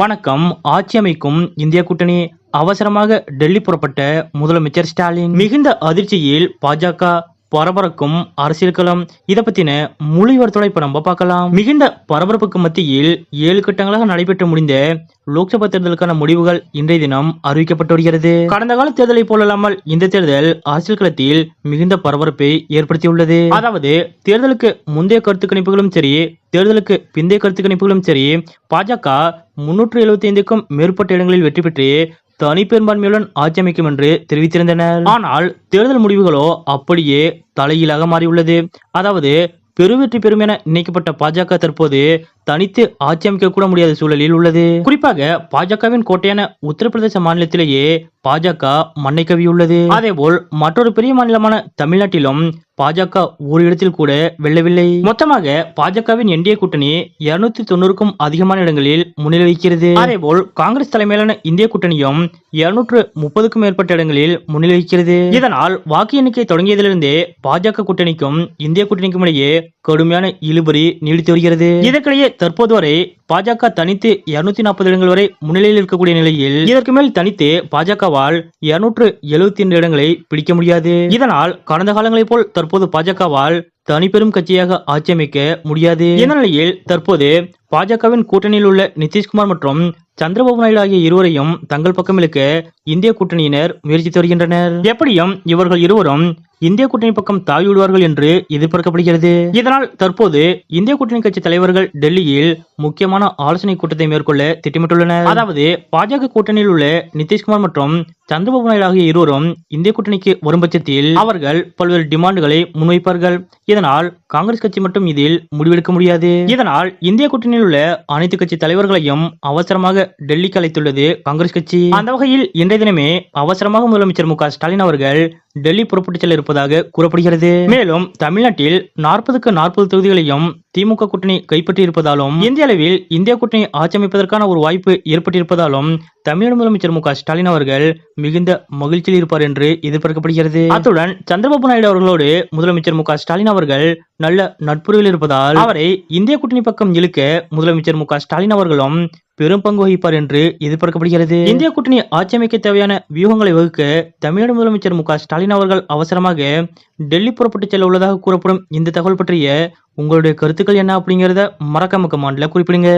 வணக்கம். ஆட்சி அமைக்கும் இந்திய கூட்டணி அவசரமாக டெல்லி புறப்பட்ட முதலமைச்சர் ஸ்டாலின். மிகுந்த அதிர்ச்சியில் பாஜக பரபரக்கும் அரசியல் களம். இதை பத்தின முழு இப்ப நம்ம பார்க்கலாம். மிகுந்த பரபரப்புக்கு மத்தியில் ஏழு கட்டங்களாக நடைபெற்று முடிந்த லோக்சபா தேர்தலுக்கான முடிவுகள் இன்றைய தினம் அறிவிக்கப்பட்டு வருகிறது. கடந்த கால தேர்தலை போலல்லாமல் இந்த தேர்தல் அரசியல் களத்தில் மிகுந்த பரபரப்பை ஏற்படுத்தியுள்ளது. அதாவது தேர்தலுக்கு முந்தைய கருத்து கணிப்புகளும் சரி தேர்தலுக்கு பிந்தைய கருத்து கணிப்புகளும் சரி பாஜக முன்னூற்று எழுபத்தி ஐந்துக்கும் மேற்பட்ட இடங்களில் வெற்றி பெற்று தனிப்பெரும்பான்மையுடன் ஆட்சி அமைக்கும் என்று தெரிவித்திருந்தனர். ஆனால் தேர்தல் முடிவுகளோ அப்படியே தலையீழாக மாறியுள்ளது. அதாவது பெருவெற்றி பெறும் என நினைக்கப்பட்ட பாஜக தற்போது தனித்து ஆட்சி அமைக்க கூட முடியாத சூழலில் உள்ளது. குறிப்பாக பாஜகவின் கோட்டையான உத்தரப்பிரதேச மாநிலத்திலேயே பாஜக மண்ணை கவியுள்ளது. அதேபோல் மற்றொரு பெரிய மாநிலமான தமிழ்நாட்டிலும் பாஜக ஒரு இடத்தில் கூட வெல்லவில்லை. மொத்தமாக பாஜகவின் என்டிஏ கூட்டணி இருநூத்தி தொண்ணூறுக்கும் அதிகமான இடங்களில் முன்னிலுவிக்கிறது அதேபோல் காங்கிரஸ் தலைமையிலான இந்திய கூட்டணியும் இருநூற்று முப்பதுக்கும் மேற்பட்ட இடங்களில் முன்னிலிக்கிறது இதனால் வாக்கு எண்ணிக்கை தொடங்கியதிலிருந்தே பாஜக கூட்டணிக்கும் இந்திய கூட்டணிக்கும் இடையே கடுமையான இழுபறி நீடித்து வருகிறது. இதற்கிடையே தற்போது வரை பாஜக தனித்து இருநூத்தி நாற்பது இடங்கள் வரை முன்னிலையில் இருக்கக்கூடிய நிலையில் இதற்கு மேல் தனித்து பாஜகவால் இருநூற்று எழுபத்தி இரண்டு இடங்களை பிடிக்க முடியாது. இதனால் கடந்த காலங்களைப் போல் தற்போது பாஜகவால் தனிப்பெரும் கட்சியாக ஆட்சி அமைக்க முடியாது இந்த நிலையில் தற்போது பாஜகவின் கூட்டணியில் உள்ள நிதிஷ்குமார் மற்றும் சந்திரபாபு நாயுடு ஆகிய இருவரையும் தங்கள் பக்கம் இழுக்க இந்திய கூட்டணியினர் முயற்சித்து வருகின்றனர். எப்படியும் இவர்கள் இருவரும் இந்திய கூட்டணி பக்கம் தாவிவிடுவார்கள் என்று எதிர்பார்க்கப்படுகிறது. இதனால் தற்போது இந்திய கூட்டணி கட்சி தலைவர்கள் டெல்லியில் முக்கியமான ஆலோசனை கூட்டத்தை மேற்கொள்ள திட்டமிட்டுள்ளனர். அதாவது பாஜக கூட்டணியில் உள்ள நிதிஷ்குமார் மற்றும் சந்திரபாபு நாயுடு ஆகிய இருவரும் இந்திய கூட்டணிக்கு வரும் பட்சத்தில் அவர்கள் பல்வேறு டிமாண்டுகளை முன்வைப்பார்கள். இதனால் காங்கிரஸ் கட்சி மட்டும் இதில் முடிவெடுக்க முடியாது. இதனால் இந்திய கூட்டணியில் உள்ள அனைத்து கட்சி தலைவர்களையும் அவசரமாக டெல்லிக்கு அழைத்துள்ளது காங்கிரஸ் கட்சி. அந்த வகையில் இன்றைய தினமே அவசரமாக முதலமைச்சர் மு ஸ்டாலின் அவர்கள் டெல்லி புறப்பட்டுச் செல்ல இருப்பதாக கூறப்படுகிறது. மேலும் தமிழ்நாட்டில் நாற்பதுக்கு நாற்பது தொகுதிகளையும் திமுக கூட்டணி கைப்பற்றி இருப்பதாலும் இந்திய அளவில் இந்திய கூட்டணி ஆட்சி அமைப்பதற்கான ஒரு வாய்ப்பு ஏற்பட்டிருப்பதாலும் தமிழக முதலமைச்சர் மு ஸ்டாலின் அவர்கள் மிகுந்த மகிழ்ச்சியில் இருப்பார் என்று எதிர்பார்க்கப்படுகிறது. அத்துடன் சந்திரபாபு நாயுடு அவர்களோடு முதலமைச்சர் மு ஸ்டாலின் அவர்கள் நல்ல நட்புறவில் இருப்பதால் அவரை இந்திய கூட்டணி பக்கம் இழுக்க முதலமைச்சர் மு ஸ்டாலின் அவர்களும் பெரும் பங்கு வகிப்பார் என்று எதிர்பார்க்கப்படுகிறது. இந்திய கூட்டணி ஆட்சி அமைக்க தேவையான வியூகங்களை வகுக்க தமிழக முதலமைச்சர் மு ஸ்டாலின் அவர்கள் அவசரமாக டெல்லி புறப்பட்டு செல்ல உள்ளதாக கூறப்படும் இந்த தகவல் பற்றிய உங்களுடைய கருத்துக்கள் என்ன அப்படிங்கறத மறக்காம கமாண்ட்ல குறிப்பிடுங்க.